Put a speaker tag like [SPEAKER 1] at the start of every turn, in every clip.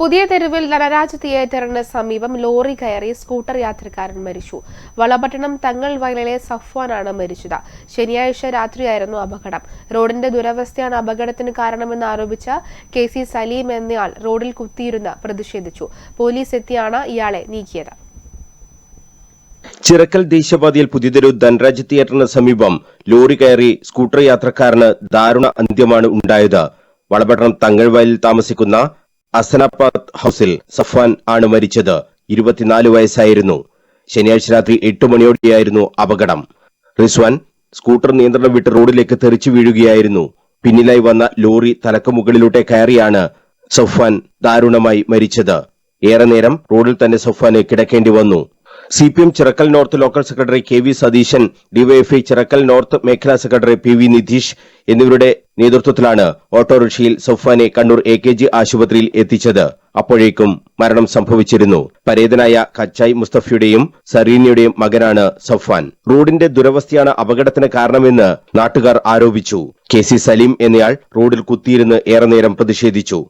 [SPEAKER 1] പുതിയ തെരുവിൽ നടരാജ് തിയേറ്ററിന് സമീപം ലോറി കയറി സ്കൂട്ടർ യാത്രക്കാരൻ മരിച്ചു. വളപട്ടണം തങ്ങൾ വയലിലെ സഫ്വാനാണ് മരിച്ചത്. ശനിയാഴ്ച രാത്രിയായിരുന്നു അപകടം. റോഡിന്റെ ദുരവസ്ഥയാണ് അപകടത്തിന് കാരണമെന്ന് ആരോപിച്ച കെ സി സലീം എന്നയാൾ റോഡിൽ കുത്തിയിരുന്ന് പ്രതിഷേധിച്ചു. പോലീസ് എത്തിയാണ് ഇയാളെ നീക്കിയത്.
[SPEAKER 2] ചിറക്കൽ ദേശീയപാതയിൽ പുതിയതൊരു ധനരാജ് തിയേറ്ററിന് സമീപം ലോറി കയറി സ്കൂട്ടർ യാത്രക്കാരന് ദാരുണ അന്ത്യമാണ് ഉണ്ടായത്. വളപട്ടണം തങ്ങൾവയലിൽ താമസിക്കുന്ന അസനാബാദ് ഹൌസിൽ സഫ്വാൻ ആണ് മരിച്ചത്. ഇരുപത്തിനാല് വയസ്സായിരുന്നു. ശനിയാഴ്ച രാത്രി എട്ട് മണിയോടെയായിരുന്നു അപകടം. റിസ്വാൻ സ്കൂട്ടർ നിയന്ത്രണം വിട്ട് റോഡിലേക്ക് തെറിച്ചു വീഴുകയായിരുന്നു. പിന്നിലായി വന്ന ലോറി തലക്ക് മുകളിലൂടെ കയറിയാണ് സഫ്വാൻ ദാരുണമായി മരിച്ചത്. ഏറെ നേരം റോഡിൽ തന്നെ സഫ്വാന് കിടക്കേണ്ടി വന്നു. C P M Chirakkal north local secretary K V Satheesan DYFI Chirakkal north മേഖലാ സെക്രട്ടറി പി വി നിധീഷ് എന്നിവരുടെ നേതൃത്വത്തിലാണ് ഓട്ടോറിക്ഷയിൽ സൊഫാനെ കണ്ണൂർ എ കെ ജി ആശുപത്രിയിൽ എത്തിച്ചത്. അപ്പോഴേക്കും മരണം സംഭവിച്ചിരുന്നു. പരേതനായ കച്ചായ് മുസ്തഫയുടെയും സറീനയുടെയും മകനാണ് സഫാൻ റോഡിന്റെ ദുരവസ്ഥയാണ് അപകടത്തിന് കാരണമെന്ന് നാട്ടുകാർ ആരോപിച്ചു. കെ സി സലീം എന്നയാൾ റോഡിൽ കുത്തിയിരുന്ന് ഏറെ നേരം പ്രതിഷേധിച്ചു.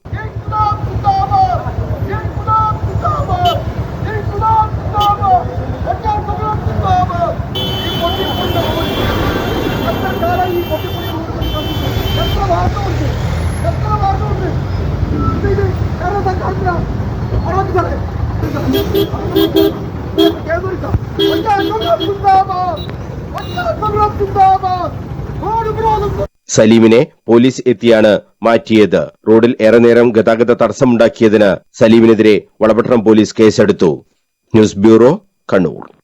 [SPEAKER 2] സലീമിനെ പോലീസ് എത്തിയാണ് മാറ്റിയത്. റോഡിൽ ഏറെ നേരം ഗതാഗത തടസ്സമുണ്ടാക്കിയതിന് സലീമിനെതിരെ വളപട്ടണം പോലീസ് കേസെടുത്തു. News bureau Kannur.